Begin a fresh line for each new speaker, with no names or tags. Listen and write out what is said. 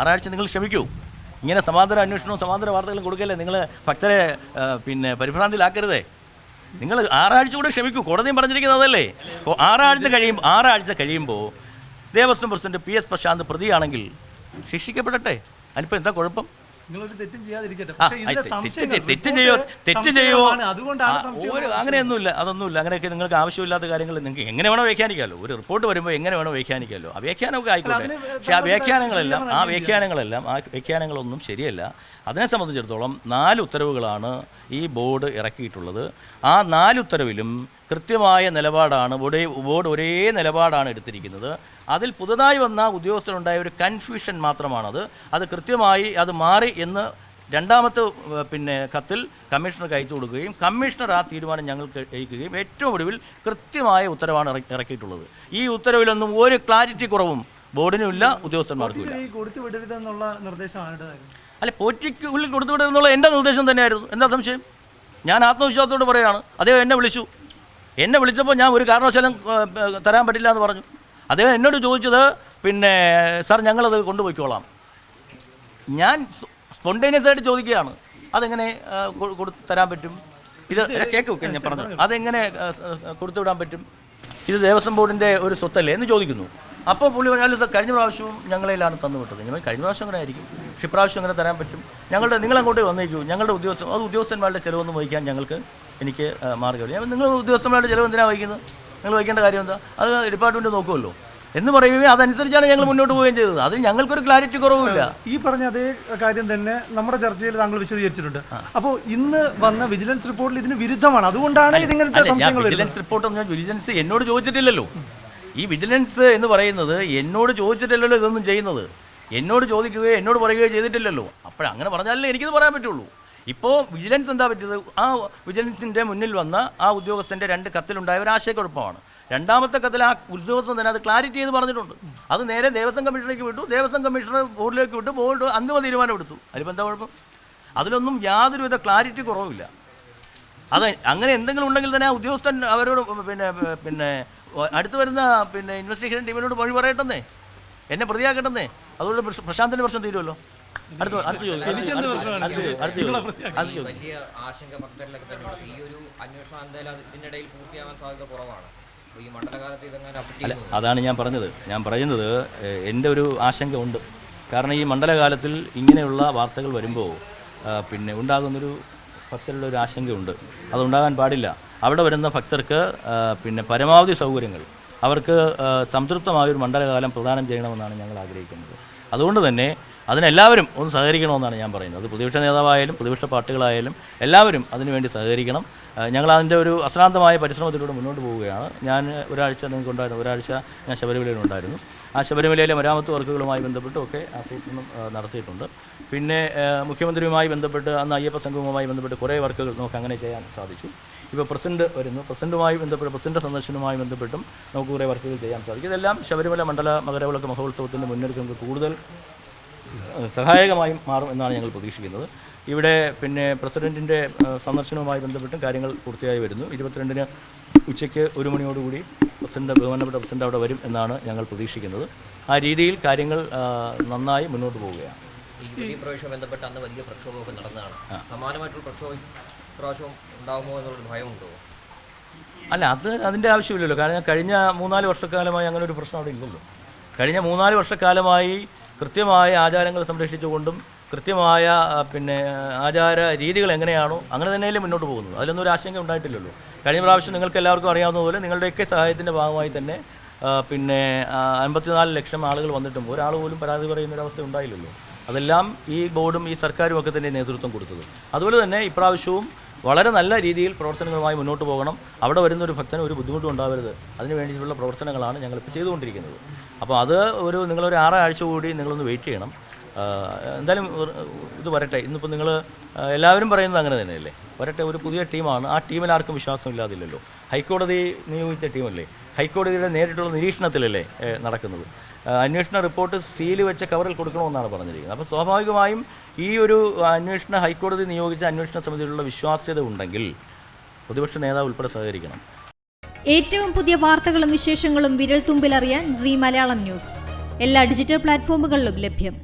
ആറാഴ്ച നിങ്ങൾ ക്ഷമിക്കൂ. ഇങ്ങനെ സമാന്തര അന്വേഷണവും സമാന്തര വാർത്തകളും കൊടുക്കല്ലേ? നിങ്ങൾ ഭക്തരെ പിന്നെ പരിഭ്രാന്തിയിലാക്കരുതേ നിങ്ങൾ ആറാഴ്ച കൂടെ ക്ഷമിക്കൂ. കോടതിയും പറഞ്ഞിരിക്കുന്നത് അതല്ലേ? ആറാഴ്ച കഴിയും ആറാഴ്ച കഴിയുമ്പോൾ Devaswom president P S Prashanth പ്രതിയാണെങ്കിൽ ശിക്ഷിക്കപ്പെടട്ടെ. അതിനിപ്പോൾ എന്താ കുഴപ്പം?
തെറ്റും
ചെയ്യോ? തെറ്റ് ചെയ്യോ? അങ്ങനെയൊന്നുമില്ല. അതൊന്നുമില്ല. അങ്ങനെയൊക്കെ നിങ്ങൾക്ക് ആവശ്യമില്ലാത്ത കാര്യങ്ങൾ നിങ്ങൾക്ക് എങ്ങനെ വേണോ വ്യാഖ്യാനിക്കാമല്ലോ ഒരു റിപ്പോർട്ട് വരുമ്പോൾ എങ്ങനെ വേണോ വ്യാഖ്യാനിക്കാമല്ലോ ആ വ്യാഖ്യാനമൊക്കെ ആയിക്കോട്ടെ.
പക്ഷെ
പക്ഷേ ആ വ്യാഖ്യാനങ്ങളെല്ലാം ആ വ്യാഖ്യാനങ്ങളെല്ലാം ആ വ്യാഖ്യാനങ്ങളൊന്നും ശരിയല്ല. അതിനെ സംബന്ധിച്ചിടത്തോളം നാല് ഉത്തരവുകളാണ് ഈ ബോർഡ് ഇറക്കിയിട്ടുള്ളത്. ആ നാല് ഉത്തരവിലും കൃത്യമായ നിലപാടാണ് ബോർഡ് ബോർഡ് ഒരേ നിലപാടാണ് എടുത്തിരിക്കുന്നത്. അതിൽ പുതുതായി വന്ന ഉദ്യോഗസ്ഥരുണ്ടായ ഒരു കൺഫ്യൂഷൻ മാത്രമാണത്. അത് കൃത്യമായി അത് മാറി എന്ന് രണ്ടാമത്തെ പിന്നെ കത്തിൽ കമ്മീഷണർക്ക് അയച്ചു കൊടുക്കുകയും കമ്മീഷണർ ആ തീരുമാനം ഞങ്ങൾക്ക് അയക്കുകയും ഏറ്റവും ഒടുവിൽ കൃത്യമായ ഉത്തരവാണ് ഇറക്കി- ഇറക്കിയിട്ടുള്ളത്. ഈ ഉത്തരവിലൊന്നും ഒരു ക്ലാരിറ്റി കുറവും ബോർഡിനും ഇല്ല ഉദ്യോഗസ്ഥന്മാർക്കും ഇല്ല
ഈ കൊടുത്തു വിടരുതെന്നുള്ള നിർദ്ദേശം ആരുടേതായിരുന്നു
അല്ല പോറ്റിക്ക് ഉള്ളിൽ കൊടുത്തുവിടുക എന്നുള്ള എന്റെ നിർദ്ദേശം തന്നെയായിരുന്നു. എന്താ സംശയം? ഞാൻ ആത്മവിശ്വാസത്തോട് പറയുകയാണ് അദ്ദേഹം എന്നെ വിളിച്ചു. എന്നെ വിളിച്ചപ്പോൾ ഞാൻ ഒരു കാരണവശാലും തരാൻ പറ്റില്ല എന്ന് പറഞ്ഞു. അദ്ദേഹം എന്നോട് ചോദിച്ചത് പിന്നെ സാർ ഞങ്ങളത് കൊണ്ടുപോയിക്കോളാം. ഞാൻ സ്പോണ്ടേനിയസ് ആയിട്ട് ചോദിക്കുകയാണ്. അതെങ്ങനെ തരാൻ പറ്റും? ഇത് കേക്ക് ഞാൻ പറഞ്ഞു അതെങ്ങനെ കൊടുത്തുവിടാൻ പറ്റും? ഇത് ദേവസ്വം ബോർഡിന്റെ ഒരു സ്വത്തല്ലേ എന്ന് ചോദിക്കുന്നു. അപ്പോൾ പുള്ളി പറഞ്ഞാലും കഴിഞ്ഞ പ്രാവശ്യവും ഞങ്ങളിലാണ് തന്നു വിട്ടത്. ഞങ്ങൾ കഴിഞ്ഞ പ്രാവശ്യം അങ്ങനെ ആയിരിക്കും. പക്ഷേ ഇപ്രാവശ്യം അങ്ങനെ തരാൻ പറ്റും. ഞങ്ങളുടെ നിങ്ങളങ്ങോട്ട് വന്നേക്കൂ. ഞങ്ങളുടെ ഉദ്യോഗസ്ഥ അത് ഉദ്യോഗസ്ഥന്മാരുടെ ചിലവൊന്നും വഹിക്കാൻ ഞങ്ങൾക്ക് എനിക്ക് മാർഗമില്ല. ഞാൻ നിങ്ങൾ ഉദ്യോഗസ്ഥന്മാരുടെ ചിലവ് എന്തിനാണ് വഹിക്കുന്നത്? നിങ്ങൾ വഹിക്കേണ്ട കാര്യം എന്താ? അത് ഡിപ്പാർട്ട്മെന്റ് നോക്കുമല്ലോ. എന്ന് പറയുമ്പോൾ അതനുസരിച്ചാണ് ഞങ്ങൾ മുന്നോട്ട് പോവുകയും ചെയ്തത്. അത് ഞങ്ങൾക്കൊരു ക്ലാരിറ്റി കുറവില്ല
ഈ പറഞ്ഞ അതേ കാര്യം തന്നെ നമ്മുടെ ചർച്ചയിൽ താങ്കൾ വിശദീകരിച്ചിട്ടുണ്ട്. അപ്പോൾ ഇന്ന് വന്ന വിജിലൻസ് റിപ്പോർട്ടിൽ ഇതിന് വിരുദ്ധമാണ്. അതുകൊണ്ടാണ് ഇതിങ്ങനത്തെ
വിജിലൻസ് റിപ്പോർട്ട് വിജിലൻസ് എന്നോട് ചോദിച്ചിട്ടില്ലല്ലോ. ഈ വിജിലൻസ് എന്ന് പറയുന്നത് എന്നോട് ചോദിച്ചിട്ടില്ലല്ലോ ഇതൊന്നും ചെയ്യുന്നത്. എന്നോട് ചോദിക്കുകയോ എന്നോട് പറയുകയോ ചെയ്തിട്ടില്ലല്ലോ. അപ്പോഴങ്ങനെ പറഞ്ഞാലേ എനിക്കിത് പറയാൻ പറ്റുള്ളൂ. ഇപ്പോൾ വിജിലൻസ് എന്താ പറ്റിയത്? ആ വിജിലൻസിന്റെ മുന്നിൽ വന്ന ആ ഉദ്യോഗസ്ഥന്റെ രണ്ട് കത്തിലുണ്ടായ ഒരു ആശയക്കുഴപ്പമാണ്. രണ്ടാമത്തെ കത്തിൽ ആ ഉദ്യോഗസ്ഥൻ തന്നെ അത് ക്ലാരിറ്റി ചെയ്ത് പറഞ്ഞിട്ടുണ്ട്. അത് നേരെ ദേവസ്വം കമ്മീഷനിലേക്ക് വിട്ടു. ദേവസ്വം കമ്മീഷണർ ബോർഡിലേക്ക് വിട്ടു. ബോർഡ് അന്തിമ തീരുമാനം എടുത്തു അതിലിപ്പോൾ എന്താ കുഴപ്പം? അതിലൊന്നും യാതൊരുവിധ ക്ലാരിറ്റി കുറവുമില്ല അത് അങ്ങനെ എന്തെങ്കിലും ഉണ്ടെങ്കിൽ തന്നെ ആ ഉദ്യോഗസ്ഥൻ അവരോട് പിന്നെ പിന്നെ അടുത്ത് വരുന്ന പിന്നെ ഇൻവെസ്റ്റിഗേഷൻ ടീമിനോട് വഴി പറയട്ടെന്നേ. എന്നെ പ്രതിയാക്കട്ടെന്നേ. അതുകൊണ്ട് പ്രശ്- പ്രശാന്തിന്റെ പ്രശ്നം തീരുമല്ലോ അടുത്ത അടുത്ത ചോദ്യം.
വലിയ ആശങ്ക ഭക്തരിലൊക്കെ തന്നെയുണ്ട് ഈ ഒരു അന്വേഷണം എന്തായാലും പൂർത്തിയാവാൻ സാധ്യത കുറവാണ്. ഈ മണ്ഡലകാലത്ത് ഇതെങ്ങനെ അഫക്റ്റ്
അല്ല അതാണ് ഞാൻ പറഞ്ഞത്. ഞാൻ പറയുന്നത് എന്റെ ഒരു ആശങ്ക ഉണ്ട്. കാരണം ഈ മണ്ഡലകാലത്തിൽ ഇങ്ങനെയുള്ള വാർത്തകൾ വരുമ്പോൾ പിന്നെ ഉണ്ടാകുന്നൊരു ഭക്തരുടെ ആശങ്കയുണ്ട്. അതുണ്ടാകാൻ പാടില്ല. അവിടെ വരുന്ന ഭക്തർക്ക് പിന്നെ പരമാവധി സൗകര്യങ്ങൾ. അവർക്ക് സംതൃപ്തമായൊരു മണ്ഡലകാലം പ്രദാനം ചെയ്യണമെന്നാണ് ഞങ്ങൾ ആഗ്രഹിക്കുന്നത്. അതുകൊണ്ട് തന്നെ അതിനെല്ലാവരും ഒന്ന് സഹകരിക്കണമെന്നാണ് ഞാൻ പറയുന്നത്. അത് പ്രതിപക്ഷ നേതാവായാലും പ്രതിപക്ഷ പാർട്ടികളായാലും എല്ലാവരും അതിനുവേണ്ടി സഹകരിക്കണം. ഞങ്ങൾ അതിന്റെ ഒരു അശ്രാന്തമായ പരിശ്രമത്തിലൂടെ മുന്നോട്ട് പോവുകയാണ്. ഞാൻ ഒരാഴ്ച നിങ്ങൾക്ക് ഉണ്ടായിരുന്നു ഒരാഴ്ച ഞാൻ ശബരിമലയിലുണ്ടായിരുന്നു ആ ശബരിമലയിലെ മരാമത്ത് വർക്കുകളുമായി ബന്ധപ്പെട്ടൊക്കെ ആ സീറ്റിനും നടത്തിയിട്ടുണ്ട്. പിന്നെ മുഖ്യമന്ത്രിയുമായി ബന്ധപ്പെട്ട് അന്ന് അയ്യപ്പ സംഘവുമായി ബന്ധപ്പെട്ട് കുറേ വർക്കുകൾ നമുക്ക് അങ്ങനെ ചെയ്യാൻ സാധിച്ചു. ഇപ്പോൾ പ്രസിഡന്റ് വരുന്നു. പ്രസിഡന്റുമായി ബന്ധപ്പെട്ട് പ്രസിഡന്റ് സന്ദർശനവുമായി ബന്ധപ്പെട്ടും നമുക്ക് കുറേ വർക്കുകൾ ചെയ്യാൻ സാധിക്കും. ഇതെല്ലാം ശബരിമല മണ്ഡല മകരവിളക്ക് മഹോത്സവത്തിന്റെ മുന്നൊരുക്കങ്ങൾക്ക് കൂടുതൽ സഹായകമായി മാറും എന്നാണ് ഞങ്ങൾ പ്രതീക്ഷിക്കുന്നത്. ഇവിടെ പിന്നെ പ്രസിഡന്റിന്റെ ഏഹ് സന്ദർശനവുമായി ബന്ധപ്പെട്ടും കാര്യങ്ങൾ പൂർത്തിയായി വരുന്നു. ഇരുപത്തിരണ്ടിന് ഉച്ചയ്ക്ക് ഒരു മണിയോടുകൂടി പ്രസിഡന്റ് ബഹുമാനപ്പെട്ട പ്രസിഡന്റ് അവിടെ വരും എന്നാണ് ഞങ്ങൾ പ്രതീക്ഷിക്കുന്നത്. ആ രീതിയിൽ കാര്യങ്ങൾ നന്നായി മുന്നോട്ട് പോവുകയാണ്.
ഈ യുവതി പ്രവേശനം ബന്ധപ്പെട്ട് അന്ന് വലിയ പ്രക്ഷോഭമൊക്കെ നടന്നതാണ്. സമാനമായിട്ടുള്ള പ്രക്ഷോഭം ഇപ്രാവശ്യം ഉണ്ടാകുമോ എന്നുള്ളൊരു ഭയമുണ്ടോ?
അല്ല അത് അതിന്റെ ആവശ്യമില്ലല്ലോ. കാരണം കഴിഞ്ഞ മൂന്നാൽ വർഷക്കാലമായി അങ്ങനെ ഒരു പ്രശ്നം അവിടെ ഇല്ലല്ലോ. കഴിഞ്ഞ മൂന്നാൽ വർഷക്കാലമായി കൃത്യമായ ആചാരങ്ങൾ സംരക്ഷിച്ചുകൊണ്ടും കൃത്യമായ പിന്നെ ആചാര രീതികൾ എങ്ങനെയാണോ അങ്ങനെ തന്നെയല്ലേ മുന്നോട്ട് പോകുന്നത്. അതിലൊന്നും ഒരു ആശങ്ക ഉണ്ടായിട്ടില്ലല്ലോ. കഴിഞ്ഞ പ്രാവശ്യം നിങ്ങൾക്ക് എല്ലാവർക്കും അറിയാവുന്നതുപോലെ നിങ്ങളുടെയൊക്കെ സഹായത്തിന്റെ ഭാഗമായി തന്നെ പിന്നെ അൻപത്തിനാല് ലക്ഷം ആളുകൾ വന്നിട്ടും ഒരാൾ പോലും പരാതി പറയുന്ന ഒരു അവസ്ഥ ഉണ്ടായില്ലല്ലോ. അതെല്ലാം ഈ ബോർഡും ഈ സർക്കാരും ഒക്കെ തന്നെ നേതൃത്വം കൊടുത്തത്. അതുപോലെ തന്നെ ഇപ്രാവശ്യവും വളരെ നല്ല രീതിയിൽ പ്രവർത്തനങ്ങളുമായി മുന്നോട്ട് പോകണം. അവിടെ വരുന്ന ഒരു ഭക്തന് ഒരു ബുദ്ധിമുട്ടും ഉണ്ടാവരുത്. അതിന് വേണ്ടിയിട്ടുള്ള പ്രവർത്തനങ്ങളാണ് ഞങ്ങളിപ്പോൾ ചെയ്തുകൊണ്ടിരിക്കുന്നത്. അപ്പോൾ അത് ഒരു നിങ്ങളൊരു ആറാഴ്ച കൂടി നിങ്ങളൊന്ന് വെയിറ്റ് ചെയ്യണം. എന്തായാലും ഇത് വരട്ടെ. ഇന്നിപ്പോൾ നിങ്ങൾ എല്ലാവരും പറയുന്നത് അങ്ങനെ തന്നെയല്ലേ? വരട്ടെ ഒരു പുതിയ ടീമാണ്. ആ ടീമിൽ ആർക്കും വിശ്വാസമില്ലാതില്ലല്ലോ. ഹൈക്കോടതി നിയോഗിച്ച ടീമല്ലേ? ഹൈക്കോടതിയുടെ നേരിട്ടുള്ള നിരീക്ഷണത്തിലല്ലേ നടക്കുന്നത്. അന്വേഷണ റിപ്പോർട്ട് സീൽ വെച്ച കവറിൽ കൊടുക്കണമെന്നാണ് പറഞ്ഞിരിക്കുന്നത്. അപ്പോൾ സ്വാഭാവികമായും ഈ ഒരു അന്വേഷണ ഹൈക്കോടതി നിയോഗിച്ച അന്വേഷണ സമിതിയിലുള്ള വിശ്വാസ്യത ഉണ്ടെങ്കിൽ പ്രതിപക്ഷ നേതാവ് ഉൾപ്പെടെ സഹകരിക്കണം.
ഏറ്റവും പുതിയ വാർത്തകളും വിശേഷങ്ങളും വിരൽ തുമ്പിലറിയാൻ സി മലയാളം ന്യൂസ്. എല്ലാ ഡിജിറ്റൽ പ്ലാറ്റ്ഫോമുകളിലും ലഭ്യം.